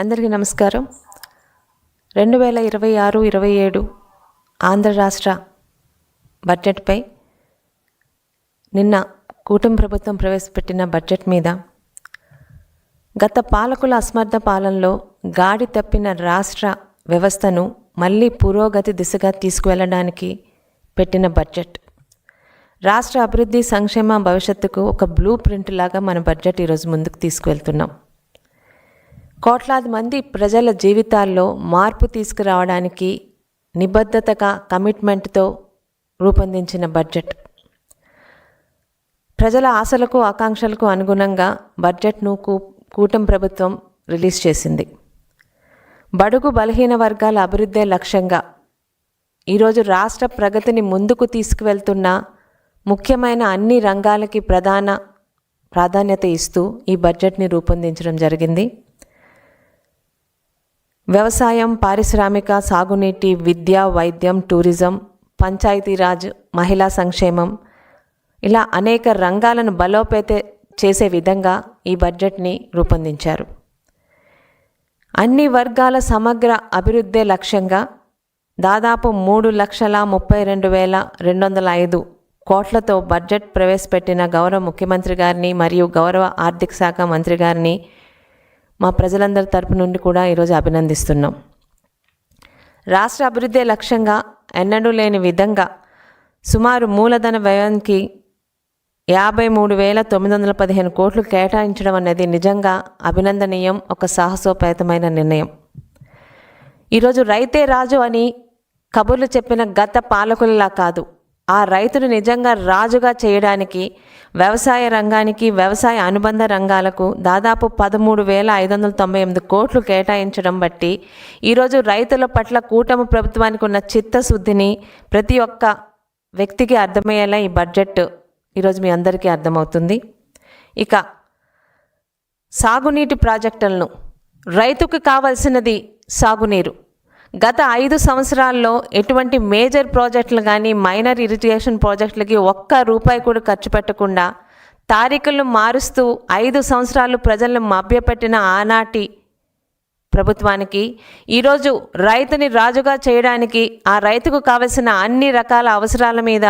అందరికీ నమస్కారం. రెండు వేల ఇరవై ఆరు ఇరవై ఏడు ఆంధ్ర రాష్ట్ర బడ్జెట్పై నిన్న కూటమి ప్రభుత్వం ప్రవేశపెట్టిన బడ్జెట్ మీద గత పాలకుల అసమర్థ పాలనలో గాడి తప్పిన రాష్ట్ర వ్యవస్థను మళ్ళీ పురోగతి దిశగా తీసుకువెళ్ళడానికి పెట్టిన బడ్జెట్. రాష్ట్ర అభివృద్ధి సంక్షేమ భవిష్యత్తుకు ఒక బ్లూ ప్రింట్ లాగా మన బడ్జెట్ ఈరోజు ముందుకు తీసుకువెళ్తున్నాం. కోట్లాది మంది ప్రజల జీవితాల్లో మార్పు తీసుకురావడానికి నిబద్ధతగా కమిట్మెంట్తో రూపొందించిన బడ్జెట్ ప్రజల ఆశలకు ఆకాంక్షలకు అనుగుణంగా బడ్జెట్ను కూ కూటమి ప్రభుత్వం రిలీజ్ చేసింది. బడుగు బలహీన వర్గాల అభివృద్ధే లక్ష్యంగా ఈరోజు రాష్ట్ర ప్రగతిని ముందుకు తీసుకువెళ్తున్న ముఖ్యమైన అన్ని రంగాలకి ప్రధాన ప్రాధాన్యత ఇస్తూ ఈ బడ్జెట్ని రూపొందించడం జరిగింది. వ్యవసాయం పారిశ్రామిక సాగునీటి విద్య వైద్యం టూరిజం పంచాయతీరాజ్ మహిళా సంక్షేమం ఇలా అనేక రంగాలను బలోపేత చేసే విధంగా ఈ బడ్జెట్ని రూపొందించారు. అన్ని వర్గాల సమగ్ర అభివృద్ధే లక్ష్యంగా దాదాపు మూడు లక్షల ముప్పై రెండు వేల రెండు వందల ఐదు కోట్లతో బడ్జెట్ ప్రవేశపెట్టిన గౌరవ ముఖ్యమంత్రి గారిని మరియు గౌరవ ఆర్థిక శాఖ మంత్రి గారిని మా ప్రజలందరి తరపు నుండి కూడా ఈరోజు అభినందిస్తున్నాం. రాష్ట్ర అభివృద్ధి లక్ష్యంగా ఎన్నడూ లేని విధంగా సుమారు మూలధన వ్యయానికి యాభై మూడు వేల తొమ్మిది వందల పదిహేను కోట్లు కేటాయించడం అనేది నిజంగా అభినందనీయం ఒక సాహసోపేతమైన నిర్ణయం. ఈరోజు రైతే రాజు అని కబుర్లు చెప్పిన గత పాలకులలా కాదు ఆ రైతును నిజంగా రాజుగా చేయడానికి వ్యవసాయ రంగానికి వ్యవసాయ అనుబంధ రంగాలకు దాదాపు పదమూడు వేల ఐదు వందల తొంభై ఎనిమిది కోట్లు కేటాయించడం బట్టి ఈరోజు రైతుల పట్ల కూటమి ప్రభుత్వానికి ఉన్న చిత్తశుద్ధిని ప్రతి ఒక్క వ్యక్తికి అర్థమయ్యేలా ఈ బడ్జెట్ ఈరోజు మీ అందరికీ అర్థమవుతుంది. ఇక సాగునీటి ప్రాజెక్టులను రైతుకు కావలసినది సాగునీరు. గత ఐదు సంవత్సరాల్లో ఎటువంటి మేజర్ ప్రాజెక్టులు కానీ మైనర్ ఇరిగేషన్ ప్రాజెక్టులకి ఒక్క రూపాయి కూడా ఖర్చు పెట్టకుండా తారీఖులను మారుస్తూ ఐదు సంవత్సరాలు ప్రజలను మభ్యపెట్టిన ఆనాటి ప్రభుత్వానికి ఈరోజు రైతుని రాజుగా చేయడానికి ఆ రైతుకు కావలసిన అన్ని రకాల అవసరాల మీద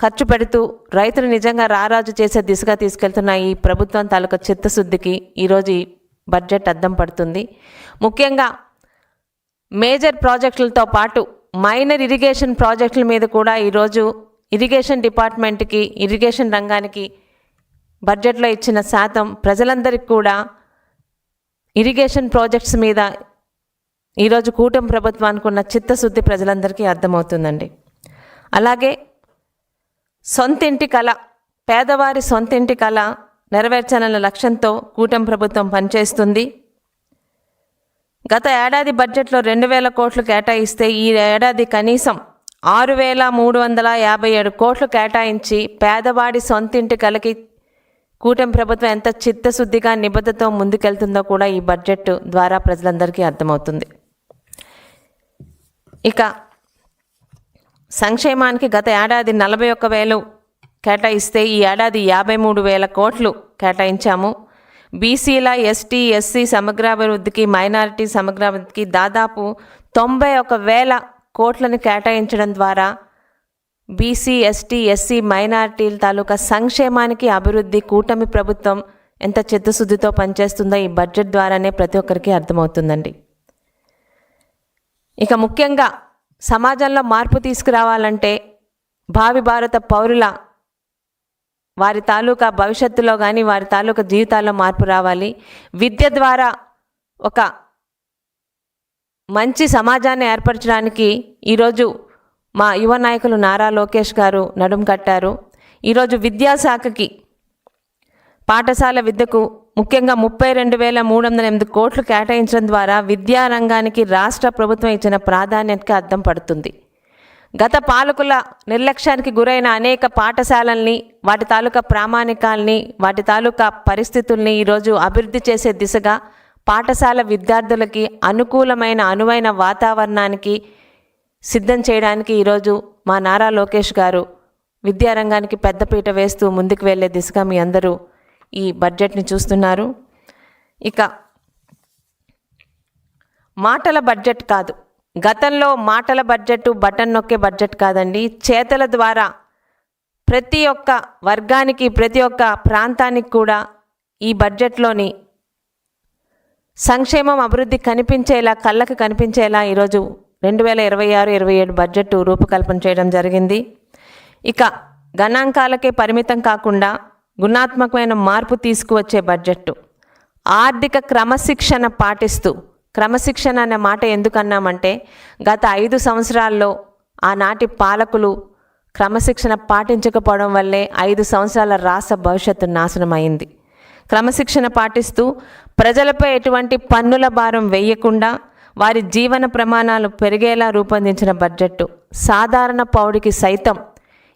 ఖర్చు పెడుతూ రైతును నిజంగా రారాజు చేసే దిశగా తీసుకెళ్తున్న ఈ ప్రభుత్వం తాలూకా చిత్తశుద్ధికి ఈరోజు బడ్జెట్ అద్దం పడుతుంది. ముఖ్యంగా మేజర్ ప్రాజెక్టులతో పాటు మైనర్ ఇరిగేషన్ ప్రాజెక్టుల మీద కూడా ఈరోజు ఇరిగేషన్ డిపార్ట్మెంట్కి ఇరిగేషన్ రంగానికి బడ్జెట్లో ఇచ్చిన శాతం ప్రజలందరికీ కూడా ఇరిగేషన్ ప్రాజెక్ట్స్ మీద ఈరోజు కూటమి ప్రభుత్వానికి ఉన్న చిత్తశుద్ధి ప్రజలందరికీ అర్థమవుతుందండి. అలాగే సొంతింటి కళ పేదవారి సొంతింటి కళ నెరవేర్చాలన్న లక్ష్యంతో కూటమి ప్రభుత్వం పనిచేస్తుంది. గత ఏడాది బడ్జెట్లో రెండు వేల కోట్లు కేటాయిస్తే ఈ ఏడాది కనీసం ఆరు వేల మూడు వందల యాభై ఏడు కోట్లు కేటాయించి పేదవాడి సొంతింటి కలకి కూటమి ప్రభుత్వం ఎంత చిత్తశుద్ధిగా నిబద్ధతో ముందుకెళ్తుందో కూడా ఈ బడ్జెట్ ద్వారా ప్రజలందరికీ అర్థమవుతుంది. ఇక సంక్షేమానికి గత ఏడాది నలభై ఒక్క వేలు కేటాయిస్తే ఈ ఏడాది యాభై మూడు వేల కోట్లు కేటాయించాము. బీసీల ఎస్టీ ఎస్సీ సమగ్రాభివృద్ధికి మైనారిటీ సమగ్రాభివృద్ధికి దాదాపు తొంభై ఒక వేల కోట్లను కేటాయించడం ద్వారా బీసీ ఎస్టీ ఎస్సీ మైనారిటీల తాలూకా సంక్షేమానికి అభివృద్ధి కూటమి ప్రభుత్వం ఎంత చిత్తశుద్ధితో పనిచేస్తుందో ఈ బడ్జెట్ ద్వారానే ప్రతి ఒక్కరికి అర్థమవుతుందండి. ఇక ముఖ్యంగా సమాజంలో మార్పు తీసుకురావాలంటే భావి భారత పౌరుల వారి తాలూకా భవిష్యత్తులో కానీ వారి తాలూకా జీవితాల్లో మార్పు రావాలి. విద్య ద్వారా ఒక మంచి సమాజాన్ని ఏర్పరచడానికి ఈరోజు మా యువ నాయకులు నారా లోకేష్ గారు నడుం కట్టారు. ఈరోజు విద్యాశాఖకి పాఠశాల విద్యకు ముఖ్యంగా ముప్పై రెండు వేల మూడు వందల ఎనిమిది కోట్లు కేటాయించడం ద్వారా విద్యారంగానికి రాష్ట్ర ప్రభుత్వం ఇచ్చిన ప్రాధాన్యతకి అద్దం పడుతుంది. గత పాలకుల నిర్లక్ష్యానికి గురైన అనేక పాఠశాలల్ని వాటి తాలూకా ప్రామాణికాల్ని వాటి తాలూకా పరిస్థితుల్ని ఈరోజు అభివృద్ధి చేసే దిశగా పాఠశాల విద్యార్థులకి అనుకూలమైన అనువైన వాతావరణానికి సిద్ధం చేయడానికి ఈరోజు మా నారా లోకేష్ గారు విద్యారంగానికి పెద్దపీట వేస్తూ ముందుకు వెళ్ళే దిశగా మీ అందరూ ఈ బడ్జెట్ని చూస్తున్నారు. ఇక మాటల బడ్జెట్ కాదు. గతంలో మాటల బడ్జెట్ బటన్ నొక్కే బడ్జెట్ కాదండి. చేతల ద్వారా ప్రతి ఒక్క వర్గానికి ప్రతి ఒక్క ప్రాంతానికి కూడా ఈ బడ్జెట్లోని సంక్షేమం అభివృద్ధి కనిపించేలా కళ్ళకు కనిపించేలా ఈరోజు రెండు వేల ఇరవై ఆరు ఇరవై ఏడు బడ్జెట్ రూపకల్పన చేయడం జరిగింది. ఇక గణాంకాలకే పరిమితం కాకుండా గుణాత్మకమైన మార్పు తీసుకువచ్చే బడ్జెట్ ఆర్థిక క్రమశిక్షణ పాటిస్తూ క్రమశిక్షణ అనే మాట ఎందుకన్నామంటే గత ఐదు సంవత్సరాల్లో ఆనాటి పాలకులు క్రమశిక్షణ పాటించకపోవడం వల్లే ఐదు సంవత్సరాల రాష్ట్ర భవిష్యత్తు నాశనం అయింది క్రమశిక్షణ పాటిస్తూ ప్రజలపై ఎటువంటి పన్నుల భారం వేయకుండా వారి జీవన ప్రమాణాలు పెరిగేలా రూపొందించిన బడ్జెట్ సాధారణ పౌడికి సైతం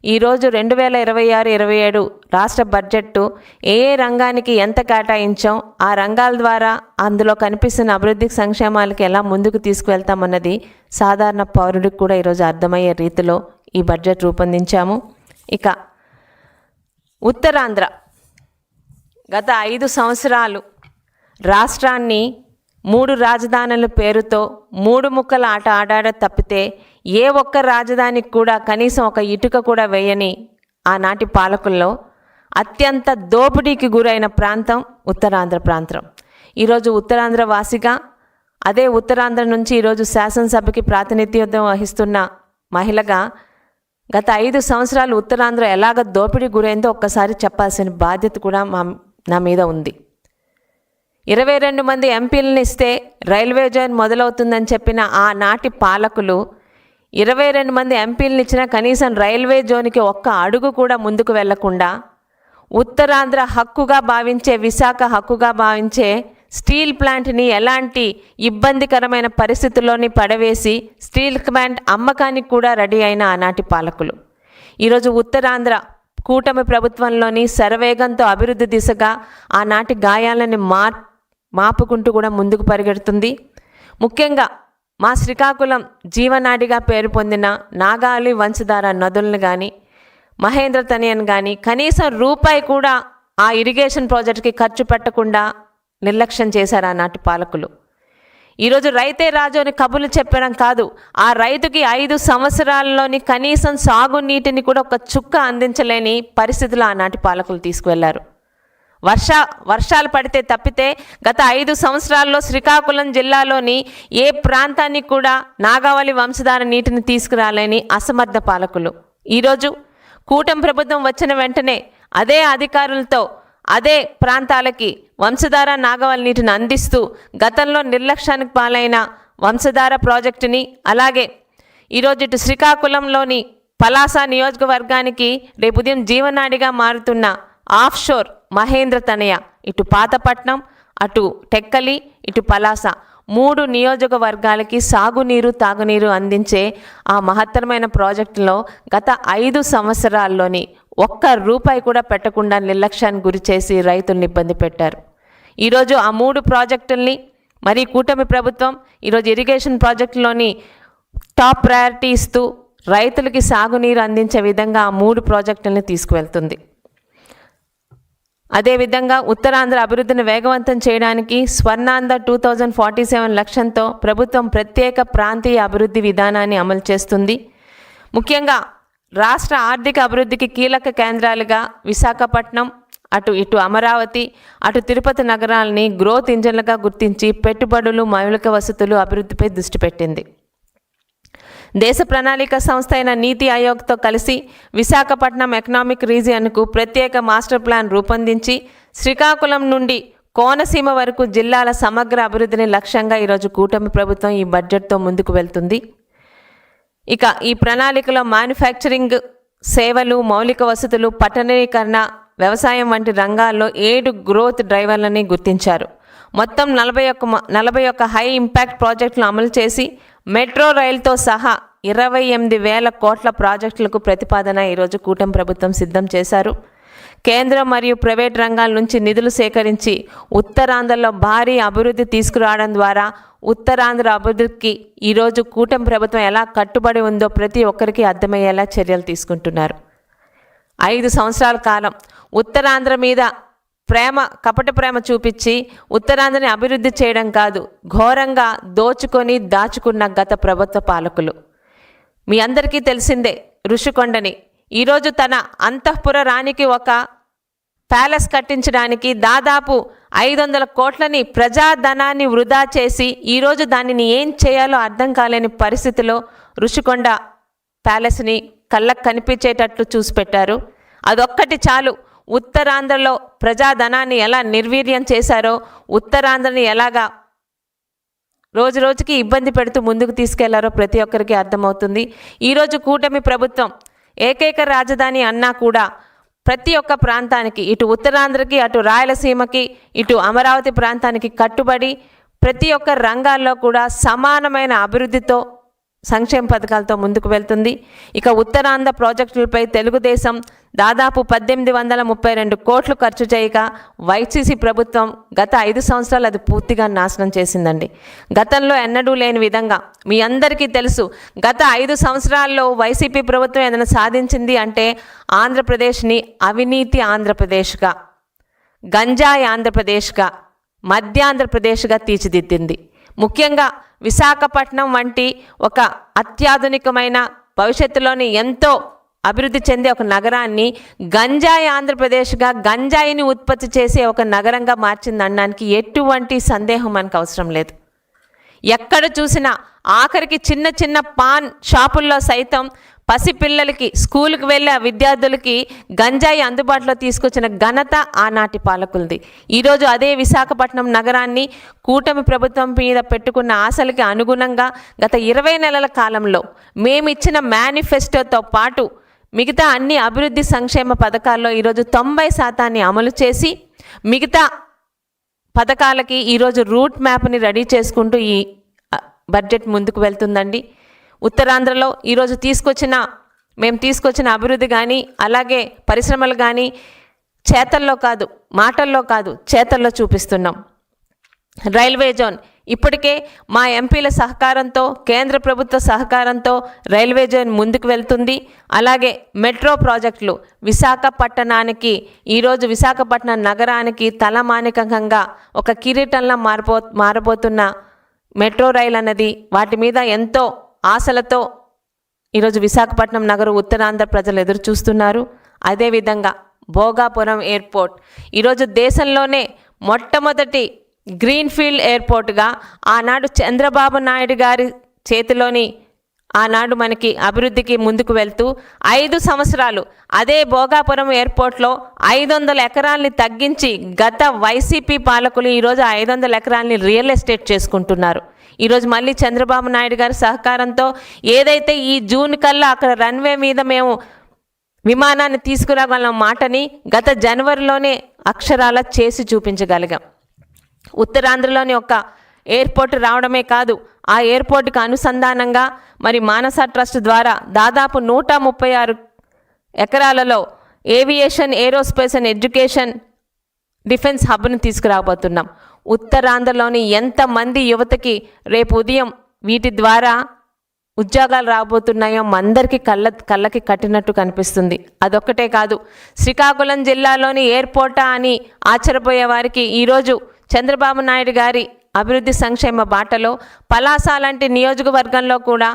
ఈరోజు రెండు వేల ఇరవై ఆరు ఇరవై ఏడు రాష్ట్ర బడ్జెట్టు ఏ ఏ రంగానికి ఎంత కేటాయించాం ఆ రంగాల ద్వారా అందులో కనిపిస్తున్న అభివృద్ధి సంక్షేమాలకి ఎలా ముందుకు తీసుకువెళ్తామన్నది సాధారణ పౌరుడికి కూడా ఈరోజు అర్థమయ్యే రీతిలో ఈ బడ్జెట్ రూపొందించాము. ఇక ఉత్తరాంధ్ర. గత ఐదు సంవత్సరాలు రాష్ట్రాన్ని మూడు రాజధానుల పేరుతో మూడు ముక్కల ఆట ఆడాడ తప్పితే ఏ ఒక్క రాజధానికి కూడా కనీసం ఒక ఇటుక కూడా వేయని ఆనాటి పాలకుల్లో అత్యంత దోపిడీకి గురైన ప్రాంతం ఉత్తరాంధ్ర ప్రాంతం. ఈరోజు ఉత్తరాంధ్ర వాసిగా అదే ఉత్తరాంధ్ర నుంచి ఈరోజు శాసనసభకి ప్రాతినిధ్యం వహిస్తున్న మహిళగా గత ఐదు సంవత్సరాలు ఉత్తరాంధ్ర ఎలాగ దోపిడీ గురైందో ఒక్కసారి చెప్పాల్సిన బాధ్యత కూడా మా నా మీద ఉంది. ఇరవై రెండు మంది ఎంపీలను ఇస్తే రైల్వే జోన్ మొదలవుతుందని చెప్పిన ఆనాటి పాలకులు ఇరవై రెండు మంది ఎంపీలను ఇచ్చినా కనీసం రైల్వే జోన్కి ఒక్క అడుగు కూడా ముందుకు వెళ్ళకుండా ఉత్తరాంధ్ర హక్కుగా భావించే విశాఖ హక్కుగా భావించే స్టీల్ ప్లాంట్ని ఎలాంటి ఇబ్బందికరమైన పరిస్థితుల్లోని పడవేసి స్టీల్ ప్లాంట్ అమ్మకానికి కూడా రెడీ అయిన ఆనాటి పాలకులు. ఈరోజు ఉత్తరాంధ్ర కూటమి ప్రభుత్వంలోని శరవేగంతో అభివృద్ధి దిశగా ఆనాటి గాయాలని మా మాపుకుంటూ కూడా ముందుకు పరిగెడుతుంది. ముఖ్యంగా మా శ్రీకాకుళం జీవనాడిగా పేరు పొందిన నాగాలి వంశధార నదులను కానీ మహేంద్ర తనియన్ కానీ కనీసం రూపాయి కూడా ఆ ఇరిగేషన్ ప్రాజెక్టుకి ఖర్చు పెట్టకుండా నిర్లక్ష్యం చేశారు ఆనాటి పాలకులు. ఈరోజు రైతే రాజు అని కబుర్లు చెప్పడం కాదు ఆ రైతుకి ఐదు సంవత్సరాల్లోని కనీసం సాగునీటిని కూడా ఒక చుక్క అందించలేని పరిస్థితులు ఆనాటి పాలకులు తీసుకువెళ్ళారు. వర్ష వర్షాలు పడితే తప్పితే గత ఐదు సంవత్సరాల్లో శ్రీకాకుళం జిల్లాలోని ఏ ప్రాంతానికి కూడా నాగావళి వంశధార నీటిని తీసుకురాలేని అసమర్థ పాలకులు. ఈరోజు కూటమి ప్రభుత్వం వచ్చిన వెంటనే అదే అధికారులతో అదే ప్రాంతాలకి వంశధార నాగవల్లి నీటిని అందిస్తూ గతంలో నిర్లక్ష్యానికి పాలైన వంశధార ప్రాజెక్టుని అలాగే ఈరోజు ఇటు శ్రీకాకుళంలోని పలాస నియోజకవర్గానికి రేపు ఉదయం జీవనాడిగా మారుతున్న ఆఫ్షోర్ మహేంద్ర తనయ. ఇటు పాతపట్నం అటు టెక్కలి ఇటు పలాస. మూడు నియోజకవర్గాలకి సాగునీరు తాగునీరు అందించే ఆ మహత్తరమైన ప్రాజెక్టులో గత ఐదు సంవత్సరాల్లోని ఒక్క రూపాయి కూడా పెట్టకుండా నిర్లక్ష్యానికి గురి చేసి రైతుల్ని ఇబ్బంది పెట్టారు. ఈరోజు ఆ మూడు ప్రాజెక్టుల్ని మరి కూటమి ప్రభుత్వం ఈరోజు ఇరిగేషన్ ప్రాజెక్టులోని టాప్ ప్రయారిటీ ఇస్తూ రైతులకి సాగునీరు అందించే విధంగా ఆ మూడు ప్రాజెక్టుల్ని తీసుకువెళ్తుంది. అదేవిధంగా ఉత్తరాంధ్ర అభివృద్ధిని వేగవంతం చేయడానికి Swarnandhra two thousand forty seven లక్ష్యంతో ప్రభుత్వం ప్రత్యేక ప్రాంతీయ అభివృద్ధి విధానాన్ని అమలు చేస్తుంది. ముఖ్యంగా రాష్ట్ర ఆర్థిక అభివృద్ధికి కీలక కేంద్రాలుగా విశాఖపట్నం అటు ఇటు అమరావతి అటు తిరుపతి నగరాలని గ్రోత్ ఇంజన్లుగా గుర్తించి పెట్టుబడులు మౌలిక వసతులు అభివృద్ధిపై దృష్టి పెట్టింది. దేశ ప్రణాళిక సంస్థ అయిన నీతి ఆయోగ్తో కలిసి విశాఖపట్నం ఎకనామిక్ రీజియన్కు ప్రత్యేక మాస్టర్ ప్లాన్ రూపొందించి శ్రీకాకుళం నుండి కోనసీమ వరకు జిల్లాల సమగ్ర అభివృద్ధిని లక్ష్యంగా ఈరోజు కూటమి ప్రభుత్వం ఈ బడ్జెట్తో ముందుకు వెళ్తుంది. ఇక ఈ ప్రణాళికలో మ్యానుఫ్యాక్చరింగ్ సేవలు మౌలిక వసతులు పట్టణీకరణ వ్యవసాయం వంటి రంగాల్లో ఏడు గ్రోత్ డ్రైవర్లని గుర్తించారు. మొత్తం నలభై ఒక్క నలభై ఒక్క హై ఇంపాక్ట్ ప్రాజెక్టులు అమలు చేసి మెట్రో రైల్తో సహా ఇరవై ఎనిమిది వేల కోట్ల ప్రాజెక్టులకు ప్రతిపాదన ఈరోజు కూటమి ప్రభుత్వం సిద్ధం చేశారు. కేంద్రం మరియు ప్రైవేట్ రంగాల నుంచి నిధులు సేకరించి ఉత్తరాంధ్రలో భారీ అభివృద్ధి తీసుకురావడం ద్వారా ఉత్తరాంధ్ర అభివృద్ధికి ఈరోజు కూటమి ప్రభుత్వం ఎలా కట్టుబడి ఉందో ప్రతి ఒక్కరికి అర్థమయ్యేలా చర్యలు తీసుకుంటున్నారు. ఐదు సంవత్సరాల కాలం ఉత్తరాంధ్ర మీద ప్రేమ కపట ప్రేమ చూపించి ఉత్తరాంధ్రని అభివృద్ధి చేయడం కాదు ఘోరంగా దోచుకొని దాచుకున్న గత ప్రభుత్వ పాలకులు. మీ అందరికీ తెలిసిందే ఋషికొండని. ఈరోజు తన అంతఃపుర రాణికి ఒక ప్యాలెస్ కట్టించడానికి దాదాపు ఐదు వందల కోట్లని ప్రజాధనాన్ని వృధా చేసి ఈరోజు దానిని ఏం చేయాలో అర్థం కాలేని పరిస్థితిలో ఋషికొండ ప్యాలెస్ని కళ్ళకు కనిపించేటట్లు చూసి పెట్టారు అదొక్కటి చాలు. ఉత్తరాంధ్రలో ప్రజాధనాన్ని ఎలా నిర్వీర్యం చేశారో ఉత్తరాంధ్రని ఎలాగా రోజు రోజుకి ఇబ్బంది పెడుతూ ముందుకు తీసుకెళ్ళారో ప్రతి ఒక్కరికి అర్థమవుతుంది. ఈరోజు కూటమి ప్రభుత్వం ఏకైక రాజధాని అన్నా కూడా ప్రతి ఒక్క ప్రాంతానికి ఇటు ఉత్తరాంధ్రకి అటు రాయలసీమకి ఇటు అమరావతి ప్రాంతానికి కట్టుబడి ప్రతి ఒక్క రంగాల్లో కూడా సమానమైన అభివృద్ధితో సంక్షేమ పథకాలతో ముందుకు వెళ్తుంది. ఇక ఉత్తరాంధ్ర ప్రాజెక్టులపై తెలుగుదేశం దాదాపు పద్దెనిమిది వందల ముప్పై రెండు కోట్లు ఖర్చు చేయగా వైసీసీ ప్రభుత్వం గత ఐదు సంవత్సరాలు అది పూర్తిగా నాశనం చేసిందండి. గతంలో ఎన్నడూ లేని విధంగా మీ అందరికీ తెలుసు గత ఐదు సంవత్సరాల్లో వైసీపీ ప్రభుత్వం ఏదైనా సాధించింది అంటే ఆంధ్రప్రదేశ్ని అవినీతి ఆంధ్రప్రదేశ్గా గంజాయి ఆంధ్రప్రదేశ్గా మధ్య ఆంధ్రప్రదేశ్గా తీర్చిదిద్దింది. ముఖ్యంగా విశాఖపట్నం వంటి ఒక అత్యాధునికమైన భవిష్యత్తులోని ఎంతో అభివృద్ధి చెందే ఒక నగరాన్ని గంజాయి ఆంధ్రప్రదేశ్గా గంజాయిని ఉత్పత్తి చేసే ఒక నగరంగా మార్చింది అనడానికి ఎటువంటి సందేహం మనకు అవసరం లేదు. ఎక్కడ చూసినా ఆఖరికి చిన్న చిన్న పాన్ షాపుల్లో సైతం పసిపిల్లలకి స్కూల్కి వెళ్ళే విద్యార్థులకి గంజాయి అందుబాటులో తీసుకొచ్చిన ఘనత ఆనాటి పాలకులది. ఈరోజు అదే విశాఖపట్నం నగరాన్ని కూటమి ప్రభుత్వం మీద పెట్టుకున్న ఆశలకి అనుగుణంగా గత ఇరవై నెలల కాలంలో మేమిచ్చిన మేనిఫెస్టోతో పాటు మిగతా అన్ని అభివృద్ధి సంక్షేమ పథకాల్లో ఈరోజు తొంభై శాతాన్ని అమలు చేసి మిగతా పథకాలకి ఈరోజు రూట్ మ్యాప్ని రెడీ చేసుకుంటూ ఈ బడ్జెట్ ముందుకు వెళ్తుందండి. ఉత్తరాంధ్రలో ఈరోజు తీసుకొచ్చిన మేము తీసుకొచ్చిన అభివృద్ధి కానీ అలాగే పరిశ్రమలు కానీ చేతల్లో కాదు మాటల్లో కాదు చేతల్లో చూపిస్తున్నాం. Railway zone. ఇప్పటికే మా ఎంపీల సహకారంతో కేంద్ర ప్రభుత్వ సహకారంతో రైల్వే జోన్ ముందుకు వెళ్తుంది. అలాగే మెట్రో ప్రాజెక్టులు విశాఖపట్టణానికి ఈరోజు విశాఖపట్నం నగరానికి తలమానికంగా ఒక కిరీటంలా మారిపో మారబోతున్న మెట్రో రైల్ అన్నది వాటి మీద ఎంతో ఆశలతో ఈరోజు విశాఖపట్నం నగరం ఉత్తరాంధ్ర ప్రజలు ఎదురు చూస్తున్నారు. అదేవిధంగా భోగాపురం ఎయిర్పోర్ట్. ఈరోజు దేశంలోనే మొట్టమొదటి గ్రీన్ఫీల్డ్ ఎయిర్పోర్ట్గా ఆనాడు చంద్రబాబు నాయుడు గారి చేతిలోని ఆనాడు మనకి అభివృద్ధికి ముందుకు వెళ్తూ ఐదు సంవత్సరాలు అదే భోగాపురం ఎయిర్పోర్ట్లో ఐదు వందల ఎకరాల్ని తగ్గించి గత వైసీపీ పాలకులు ఈరోజు ఐదు వందల ఎకరాల్ని రియల్ ఎస్టేట్ చేసుకుంటున్నారు. ఈరోజు మళ్ళీ చంద్రబాబు నాయుడు గారి సహకారంతో ఏదైతే ఈ జూన్ కల్లా అక్కడ రన్వే మీద మేము విమానాన్ని తీసుకురాగలం మాటని గత జనవరిలోనే అక్షరాల చేసి చూపించగలిగాం. ఉత్తరాంధ్రలోని ఒక ఎయిర్పోర్ట్ రావడమే కాదు ఆ ఎయిర్పోర్ట్కి అనుసంధానంగా మరి మానస ట్రస్ట్ ద్వారా దాదాపు నూట ముప్పై ఆరు ఎకరాలలో aviation aerospace and education defence హబ్ను తీసుకురాబోతున్నాం. ఉత్తరాంధ్రలోని ఎంతమంది యువతకి రేపు ఉదయం వీటి ద్వారా ఉద్యోగాలు రాబోతున్నాయో అందరికీ కళ్ళ కళ్ళకి కట్టినట్టు కనిపిస్తుంది. అదొక్కటే కాదు శ్రీకాకుళం జిల్లాలోని ఎయిర్పోర్టా అని ఆశ్చర్యపోయే వారికి ఈరోజు చంద్రబాబు నాయుడు గారి అభివృద్ధి సంక్షేమ బాటలో పలాస లాంటి నియోజకవర్గంలో కూడా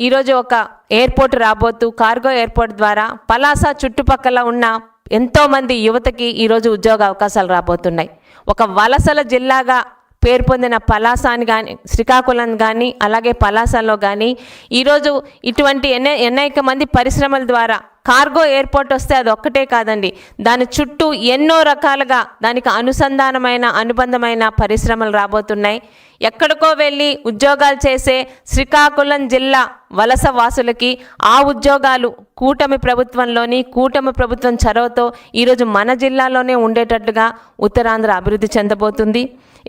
ఈరోజు ఒక ఎయిర్పోర్ట్ రాబోతూ కార్గో ఎయిర్పోర్ట్ ద్వారా పలాస చుట్టుపక్కల ఉన్న ఎంతోమంది యువతకి ఈరోజు ఉద్యోగ అవకాశాలు రాబోతున్నాయి. ఒక వలసల జిల్లాగా పేరు పొందిన పలాసాని కానీ శ్రీకాకుళం కానీ అలాగే పలాసలో కానీ ఈరోజు ఇటువంటి ఎన్నై అనేక మంది పరిశ్రమల ద్వారా కార్గో ఎయిర్పోర్ట్ వస్తే అది ఒక్కటే కాదండి. దాని చుట్టూ ఎన్నో రకాలుగా దానికి అనుసంధానమైన అనుబంధమైన పరిశ్రమలు రాబోతున్నాయి. ఎక్కడికో వెళ్ళి ఉద్యోగాలు చేసే శ్రీకాకుళం జిల్లా వలస వాసులకి ఆ ఉద్యోగాలు కూటమి ప్రభుత్వంలోని కూటమి ప్రభుత్వం చొరవతో ఈరోజు మన జిల్లాలోనే ఉండేటట్టుగా ఉత్తరాంధ్ర అభివృద్ధి చెందబోతుంది.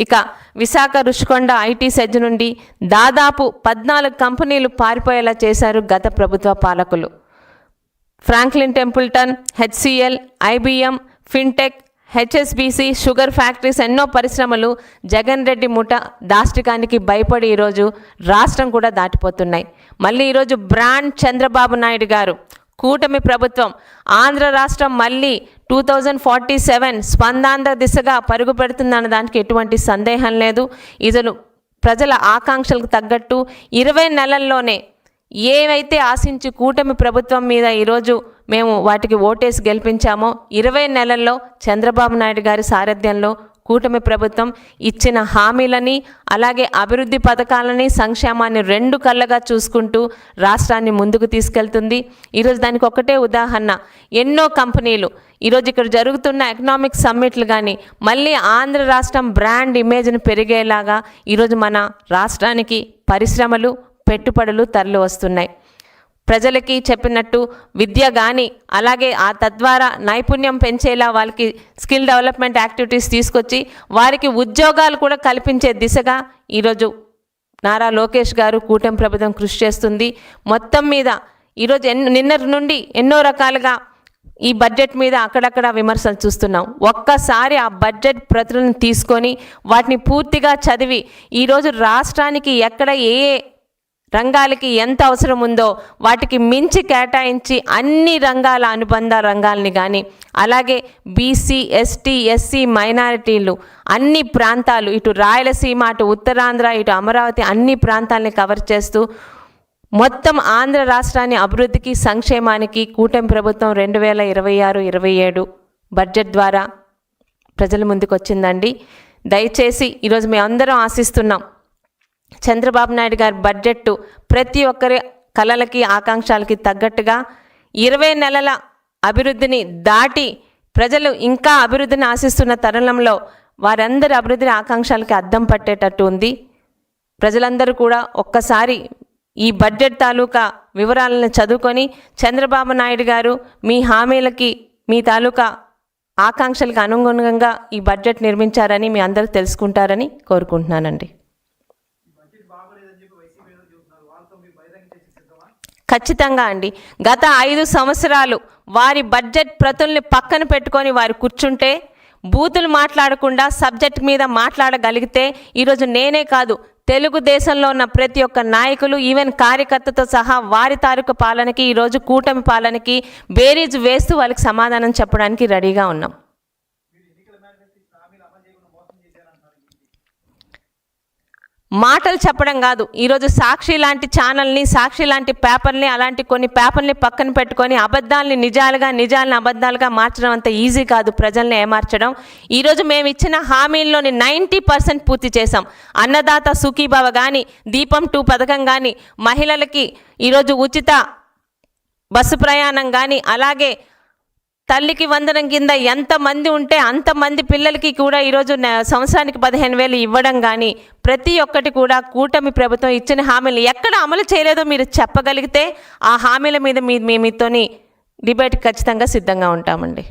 ఇక విశాఖ రుషికొండ ఐటీ సెజ్ నుండి దాదాపు పద్నాలుగు కంపెనీలు పారిపోయేలా చేశారు గత ప్రభుత్వ పాలకులు. Franklin Templeton HCL IBM fintech HSBC sugar factories ఎన్నో పరిశ్రమలు జగన్ రెడ్డి ముఠ దాష్టికానికి భయపడి ఈరోజు రాష్ట్రం కూడా దాటిపోతున్నాయి. మళ్ళీ ఈరోజు బ్రాండ్ చంద్రబాబు నాయుడు గారు కూటమి ప్రభుత్వం ఆంధ్ర రాష్ట్రం మళ్ళీ టూ థౌజండ్ ఫార్టీ సెవెన్ స్పందాంధ్ర దిశగా పరుగు పెడుతుందన్న దానికి ఎటువంటి సందేహం లేదు. ఇతను ప్రజల ఆకాంక్షలకు తగ్గట్టు ఇరవై నెలల్లోనే ఏవైతే ఆశించి కూటమి ప్రభుత్వం మీద ఈరోజు మేము వాటికి ఓటేసి గెలిపించామో ఇరవై నెలల్లో చంద్రబాబు నాయుడు గారి సారథ్యంలో కూటమి ప్రభుత్వం ఇచ్చిన హామీలని అలాగే అభివృద్ధి పథకాలని సంక్షేమాన్ని రెండు కళ్ళగా చూసుకుంటూ రాష్ట్రాన్ని ముందుకు తీసుకెళ్తుంది. ఈరోజు దానికి ఒకటే ఉదాహరణ. ఎన్నో కంపెనీలు ఈరోజు ఇక్కడ జరుగుతున్న ఎకనామిక్ సమ్మిట్లు కానీ మళ్ళీ ఆంధ్ర రాష్ట్రం బ్రాండ్ ఇమేజ్ని పెరిగేలాగా ఈరోజు మన రాష్ట్రానికి పరిశ్రమలు పెట్టుబడులు తరలి వస్తున్నాయి. ప్రజలకి చెప్పినట్టు విద్య కానీ అలాగే ఆ తద్వారా నైపుణ్యం పెంచేలా వాళ్ళకి స్కిల్ డెవలప్మెంట్ యాక్టివిటీస్ తీసుకొచ్చి వారికి ఉద్యోగాలు కూడా కల్పించే దిశగా ఈరోజు నారా లోకేష్ గారు కూటమి ప్రభుత్వం కృషి చేస్తుంది. మొత్తం మీద ఈరోజు ఎన్ నిన్నటి నుండి ఎన్నో రకాలుగా ఈ బడ్జెట్ మీద అక్కడక్కడ విమర్శలు చూస్తున్నాం. ఒక్కసారి ఆ బడ్జెట్ ప్రతులను తీసుకొని వాటిని పూర్తిగా చదివి ఈరోజు రాష్ట్రానికి ఎక్కడ ఏ ఏ రంగాలకి ఎంత అవసరం ఉందో వాటికి మించి కేటాయించి అన్ని రంగాల అనుబంధ రంగాల్ని కానీ అలాగే బీసీ ఎస్టీ ఎస్సీ మైనారిటీలు అన్ని ప్రాంతాలు ఇటు రాయలసీమ అటు ఉత్తరాంధ్ర ఇటు అమరావతి అన్ని ప్రాంతాలని కవర్ చేస్తూ మొత్తం ఆంధ్ర రాష్ట్రాన్ని అభివృద్ధికి సంక్షేమానికి కూటమి ప్రభుత్వం రెండు వేల ఇరవై ఆరు ఇరవై ఏడు బడ్జెట్ ద్వారా ప్రజల ముందుకు వచ్చిందండి దయచేసి ఈరోజు మేము అందరం ఆశిస్తున్నాం చంద్రబాబు నాయుడు గారి బడ్జెట్ ప్రతి ఒక్కరి కళలకి ఆకాంక్షలకి తగ్గట్టుగా ఇరవై నెలల అభివృద్ధిని దాటి ప్రజలు ఇంకా అభివృద్ధిని ఆశిస్తున్న తరుణంలో వారందరి అభివృద్ధిని ఆకాంక్షలకి అద్దం పట్టేటట్టు ఉంది. ప్రజలందరూ కూడా ఒక్కసారి ఈ బడ్జెట్ తాలూకా వివరాలను చదువుకొని చంద్రబాబు నాయుడు గారు మీ హామీలకి మీ తాలూకా ఆకాంక్షలకు అనుగుణంగా ఈ బడ్జెట్ నిర్మించారని మీ అందరూ తెలుసుకుంటారని కోరుకుంటున్నానండి. ఖచ్చితంగా అండి. గత ఐదు సంవత్సరాలు వారి బడ్జెట్ ప్రతుల్ని పక్కన పెట్టుకొని వారు కూర్చుంటే బూతులు మాట్లాడకుండా సబ్జెక్ట్ మీద మాట్లాడగలిగితే ఈరోజు నేనే కాదు తెలుగుదేశంలో ఉన్న ప్రతి ఒక్క నాయకులు ఈవెన్ కార్యకర్తతో సహా వారి తాలూకు పాలనకి ఈరోజు కూటమి పాలనకి బేరీజ్ వేస్తూ వాళ్ళకి సమాధానం చెప్పడానికి రెడీగా ఉన్నాం. మాటలు చెప్పడం కాదు. ఈరోజు సాక్షి లాంటి ఛానల్ని సాక్షి లాంటి పేపర్ని అలాంటి కొన్ని పేపర్ని పక్కన పెట్టుకొని అబద్ధాలని నిజాలుగా నిజాలని అబద్ధాలుగా మార్చడం అంత ఈజీ కాదు. ప్రజల్ని ఏమార్చడం. ఈరోజు మేము ఇచ్చిన హామీల్లోని నైంటీ పర్సెంట్ పూర్తి చేశాం. అన్నదాత సుఖీభావ కానీ దీపం టూ పథకం కానీ మహిళలకి ఈరోజు ఉచిత బస్సు ప్రయాణం కానీ అలాగే తల్లికి వందనం కింద ఎంతమంది ఉంటే అంతమంది పిల్లలకి కూడా ఈరోజు సంవత్సరానికి పదిహేను వేలు ఇవ్వడం కానీ ప్రతి ఒక్కటి కూడా కూటమి ప్రభుత్వం ఇచ్చిన హామీలు ఎక్కడ అమలు చేయలేదో మీరు చెప్పగలిగితే ఆ హామీల మీద మీ మీ- మీతోని డిబేట్ ఖచ్చితంగా సిద్ధంగా ఉంటామండి.